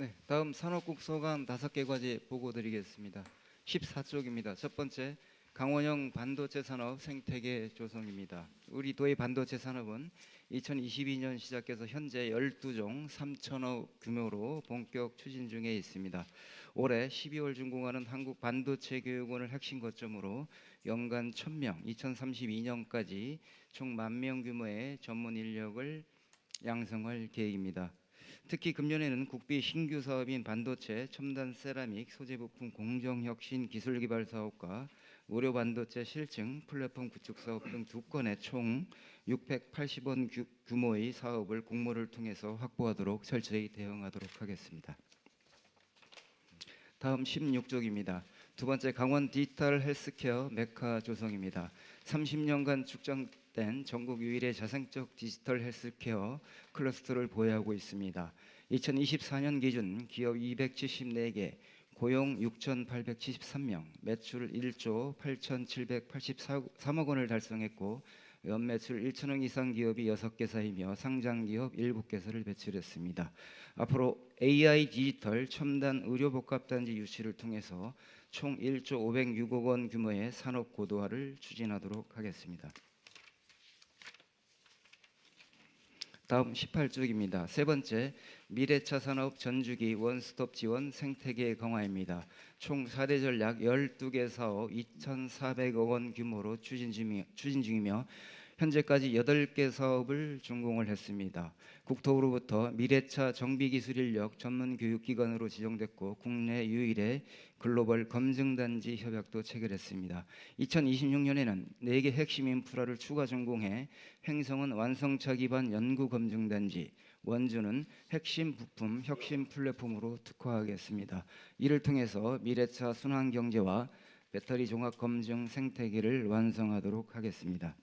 네, 다음 산업국 소관 다섯 개 과제 보고 드리겠습니다. 14쪽입니다. 첫 번째 강원형 반도체 산업 생태계 조성입니다. 우리 도의 반도체 산업은 2022년 시작해서 현재 12종 3천억 규모로 본격 추진 중에 있습니다. 올해 12월 준공하는 한국 반도체 교육원을 핵심 거점으로 연간 1000명, 2032년까지 총만명 규모의 전문 인력을 양성할 계획입니다. 특히 금년에는 국비 신규 사업인 반도체, 첨단 세라믹, 소재 부품 공정 혁신 기술 개발 사업과 의료 반도체 실증 플랫폼 구축 사업 등 두 건의 총 680원 규, 규모의 사업을 공모를 통해서 확보하도록 철저히 대응하도록 하겠습니다. 다음 16쪽입니다. 두 번째 강원 디지털 헬스케어 메카 조성입니다. 30년간 축 적된 전국 유일의 자생적 디지털 헬스케어 클러스터를 보유하고 있습니다. 2024년 기준 기업 274개, 고용 6,873명, 매출 1조 8,783억 원을 달성했고 연매출 1천억 이상 기업이 6개사이며 상장 기업 7개사를 배출했습니다. 앞으로 AI 디지털 첨단 의료 복합 단지 유치를 통해서 총 1조 506억 원 규모의 산업 고도화를 추진하도록 하겠습니다. 다음 18쪽입니다. 세 번째 미래차 산업 전주기 원스톱 지원 생태계 강화입니다. 총 4대 전략 12개 사업 2,400억 원 규모로 추진 중이, 추진 중이며 현재까지 8개 사업을 준공을 했습니다. 국토부로부터 미래차 정비기술 인력 전문 교육기관으로 지정됐고 국내 유일의 글로벌 검증단지 협약도 체결했습니다. 2026년에는 4개 핵심 인프라를 추가 준공해 행성은 완성차 기반 연구 검증단지, 원주는 핵심 부품 혁신 플랫폼으로 특화하겠습니다. 이를 통해서 미래차 순환 경제와 배터리 종합 검증 생태계를 완성하도록 하겠습니다.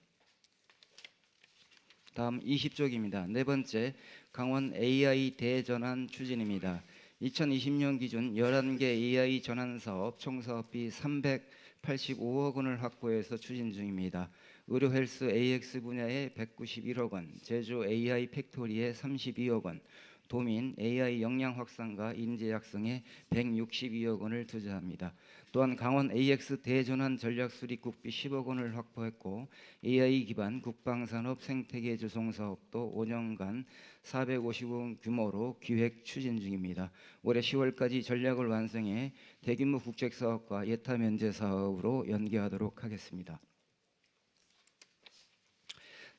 다음 20쪽입니다. 네 번째 강원 AI 대전환 추진입니다. 2020년 기준 11개 AI 전환 사업 총 사업비 385억 원을 확보해서 추진 중입니다. 의료 헬스 AX 분야에 191억 원, 제조 AI 팩토리에 32억 원, 도민 AI 역량 확산과 인재 약성에 162억 원을 투자합니다. 또한 강원 AX 대전환 전략 수립 국비 10억 원을 확보했고 AI 기반 국방산업 생태계 조성 사업도 5년간 450억 원 규모로 기획 추진 중입니다. 올해 10월까지 전략을 완성해 대규모 국책 사업과 예타 면제 사업으로 연계하도록 하겠습니다.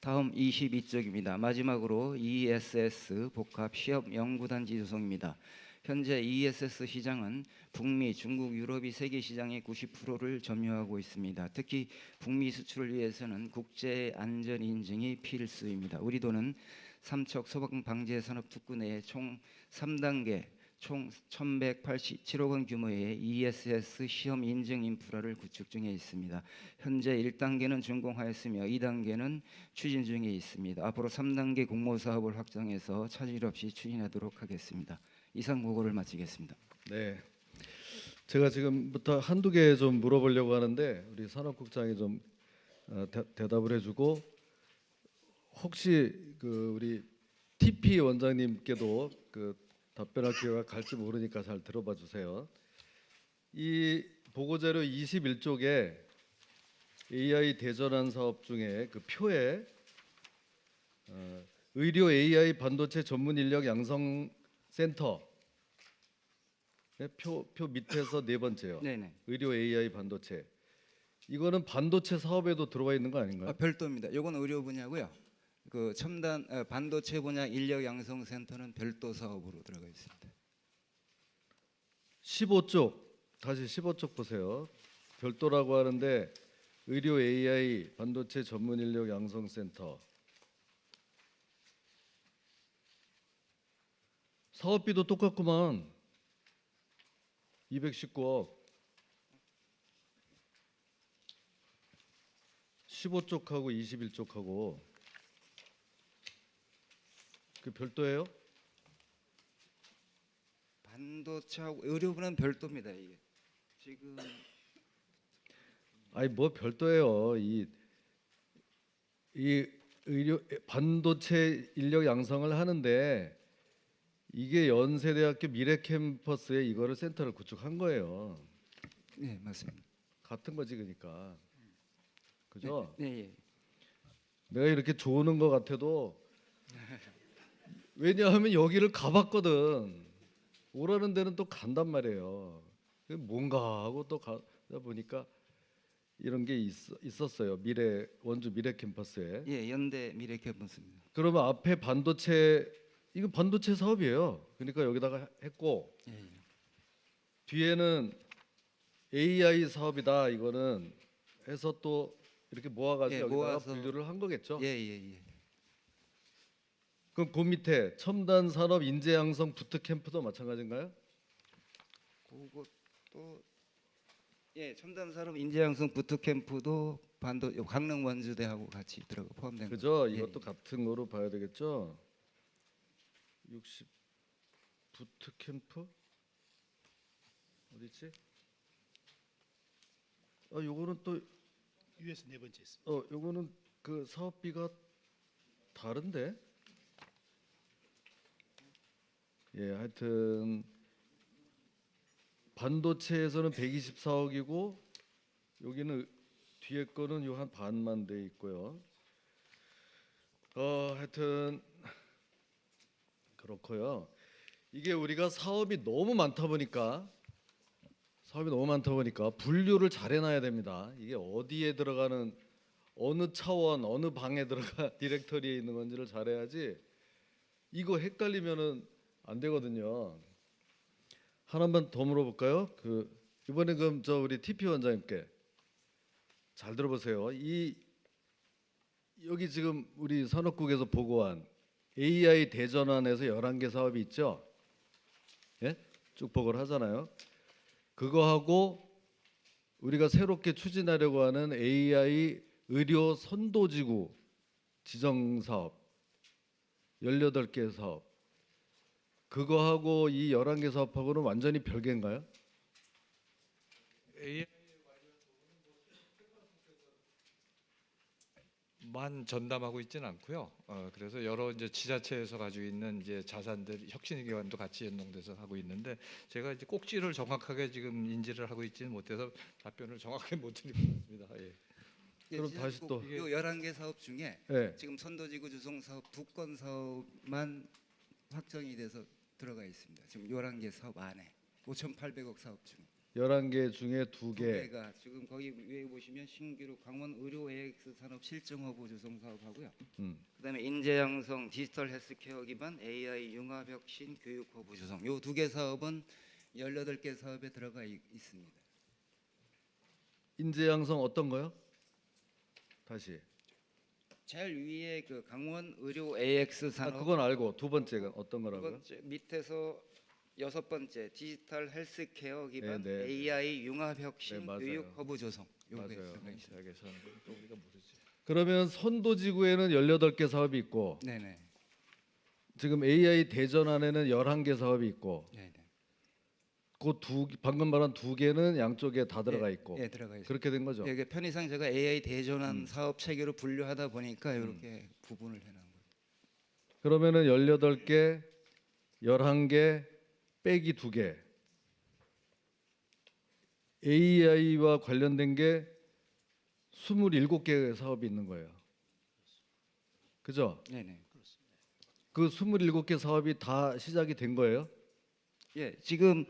다음 22쪽입니다. 마지막으로 ESS 복합 시험 연구단지 조성입니다. 현재 ESS 시장은 북미, 중국, 유럽이 세계 시장의 90%를 점유하고 있습니다. 특히 북미 수출을 위해서는 국제 안전 인증이 필수입니다. 우리 도는 삼척 소방 방재 산업 특구 내에 총 3단계 총 1,187억 원 규모의 ESS 시험 인증 인프라를 구축 중에 있습니다. 현재 1단계는 준공하였으며 2단계는 추진 중에 있습니다. 앞으로 3단계 공모 사업을 확정해서 차질 없이 추진하도록 하겠습니다. 이상 보고를 마치겠습니다. 네. 제가 지금부터 한두 개 좀 물어보려고 하는데 우리 산업국장이 좀 어, 대, 대답을 해주고 혹시 그 우리 TP 원장님께도 그 답변할 기회가 갈지 모르니까 잘 들어봐 주세요. 이 보고자료 21쪽에 AI 대전환 사업 중에 그 표에 어, 의료 AI 반도체 전문 인력 양성 센터 네, 표, 표 밑에서 네 번째요. 네네. 의료 AI 반도체. 이거는 반도체 사업에도 들어와 있는 거 아닌가요? 아, 별도입니다. 이건 의료 분야고요. 그 첨단 어, 반도체 분야 인력 양성 센터는 별도 사업으로 들어가 있습니다. 15쪽 다시 15쪽 보세요. 별도라고 하는데 의료 AI 반도체 전문 인력 양성 센터. 사업비도 똑같구만. 219억. 15쪽하고 21쪽하고 그 별도예요? 반도체하고 의료분은 별도입니다. 이게 지금 아니 뭐 별도예요. 이, 이 의료 반도체 인력 양성을 하는데 이게 연세대학교 미래 캠퍼스에 이거를 센터를 구축한 거예요. 네, 맞습니다. 같은 거지 그러니까. 그죠? 네, 예. 내가 이렇게 조는 것 같아도 왜냐하면 여기를 가봤거든. 오라는 데는 또 간단 말이에요. 뭔가 하고 또 가다 보니까 이런 게 있, 있었어요. 미래 원주 미래 캠퍼스에. 예, 연대 미래 캠퍼스입니다. 그러면 앞에 반도체 이거 반도체 사업이에요. 그러니까 여기다가 했고 예, 예. 뒤에는 AI 사업이다. 이거는 해서 또 이렇게 모아가지고 예, 여기다가 모아서. 분류를 한 거겠죠. 예, 예, 예. 그럼 그 밑에 첨단 산업 인재 양성 부트 캠프도 마찬가지인가요? 그것도 예, 첨단 산업 인재 양성 부트 캠프도 반도 강릉 원주대하고 같이 들어가 포함된 거. 그죠? 예, 이것도 같은 거로 봐야 되겠죠. 60 부트 캠프 어디 있지? 아, 요거는 또 위에서 네 번째 있습니다. 어, 요거는 그 사업비가 다른데? 예, 하여튼 반도체에서는 124억이고 여기는 뒤에 거는 요 한 반만 돼 있고요. 어, 하여튼 그렇고요. 이게 우리가 사업이 너무 많다 보니까 사업이 너무 많다 보니까 분류를 잘 해놔야 됩니다. 이게 어디에 들어가는 어느 차원 어느 방에 들어가 디렉터리에 있는 건지를 잘해야지 이거 헷갈리면은 안 되거든요. 하나만 더 물어볼까요? 그 이번에 그럼 저 우리 TP 원장님께 잘 들어보세요. 이 여기 지금 우리 산업국에서 보고한 AI 대전환에서 11개 사업이 있죠. 예? 쭉 보고를 하잖아요. 그거하고 우리가 새롭게 추진하려고 하는 AI 의료 선도지구 지정 사업 18개 사업 그거하고 이 11개 사업하고는 완전히 별개인가요? 만 전담하고 있지는 않고요. 어, 그래서 여러 이제 지자체에서 가지고 있는 이제 자산들 혁신기관도 같이 연동돼서 하고 있는데 제가 이제 꼭지를 정확하게 지금 인지를 하고 있지는 못해서 답변을 정확하게 못 드리고 있습니다. 예. 그럼 다시 또. 요 11개 사업 중에 네. 지금 선도지구 주송 사업 두 건 사업만 확정이 돼서 들어가 있습니다. 지금 11개 사업 안에 5,800억 사업 중에 11개 중에 두두 개. 개가 지금 거기 위에 보시면 신기루 강원 의료 AX 산업 실증 허브 주송 사업하고요. 음. 그다음에 인재 양성 디지털 헬스케어 기반 AI 융합 혁신 교육 허브 주송 요두 개 사업은 18개 사업에 들어가 있, 있습니다. 인재 양성 어떤 거요? 다시. 제일 위에 그 강원 의료 AX 아, 산업 그건 알고 두 번째가 어떤 두 거라고요? 번째 밑에서 여섯 번째 디지털 헬스케어 기반 네, 네. AI 융합 혁신 네, 맞아요. 교육 허브 조성 맞아요. 모르지. 그러면 선도 지구에는 18개 사업이 있고 네네. 지금 AI 대전환에는 11개 사업이 있고 네네. 그두 방금 말한 두 개는 양쪽에 다 들어가 있고 예, 들어가 있습니다. 그렇게 된 거죠. 예, 그 편의상 제가 AI 대전환 음. 사업 체계로 분류하다 보니까 이렇게 구분을 해놓은 거예요. 그러면은 18개, 11개 빼기 두 개. AI와 관련된 게 27개 사업이 있는 거예요. 그죠? 네네. 그 27개 사업이 다 시작이 된 거예요? 예, 지금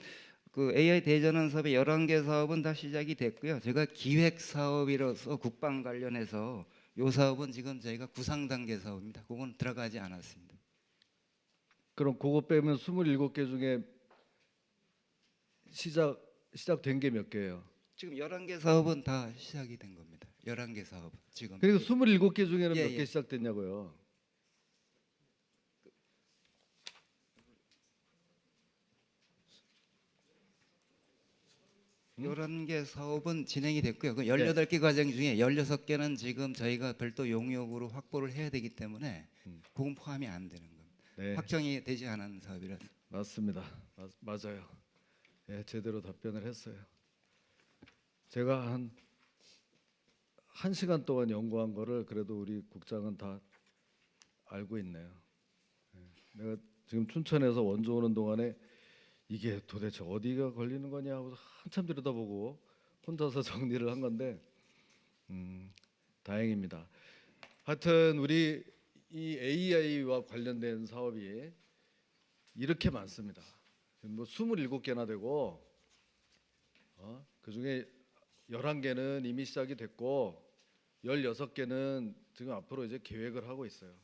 그 AI 대전환 사업의 11개 사업은 다 시작이 됐고요. 제가 기획 사업이라서 국방 관련해서 요 사업은 지금 저희가 구상 단계 사업입니다. 그건 들어가지 않았습니다. 그럼 그거 빼면 27개 중에 시작 시작된 게 몇 개예요? 지금 11개 사업은 다 시작이 된 겁니다. 11개 사업 지금. 그러니까 27개 중에는 예, 몇개 예. 시작됐냐고요. 음? 11개 사업은 진행이 됐고요. 그 18개 과정 중에 16개는 지금 저희가 별도 용역으로 확보를 해야 되기 때문에 음. 그건 포함이 안 되는 겁니다. 네. 확정이 되지 않은 사업이라서. 맞습니다. 맞, 맞아요. 예, 제대로 답변을 했어요. 제가 한한 시간 동안 연구한 거를 그래도 우리 국장은 다 알고 있네요. 예, 내가 지금 춘천에서 원조 오는 동안에 이게 도대체 어디가 걸리는 거냐 하고 한참 들여다보고 혼자서 정리를 한 건데 음, 다행입니다. 하여튼 우리 이 AI와 관련된 사업이 이렇게 많습니다. 뭐 27개나 되고 어? 그중에 11개는 이미 시작이 됐고 16개는 지금 앞으로 이제 계획을 하고 있어요.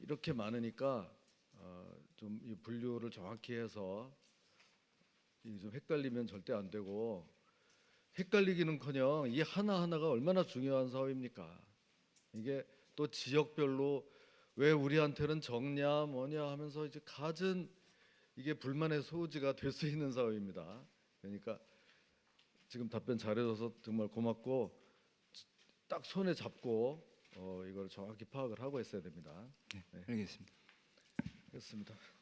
이렇게 많으니까 어, 좀이 분류를 정확히 해서 좀 헷갈리면 절대 안 되고 헷갈리기는커녕 이 하나 하나가 얼마나 중요한 사업입니까? 이게 또 지역별로 왜 우리한테는 적냐 뭐냐 하면서 이제 갖은 이게 불만의 소지가 될 수 있는 사업입니다. 그러니까 지금 답변 잘해줘서 정말 고맙고 딱 손에 잡고 어, 이걸 정확히 파악을 하고 있어야 됩니다. 네, 알겠습니다. 됐습니다.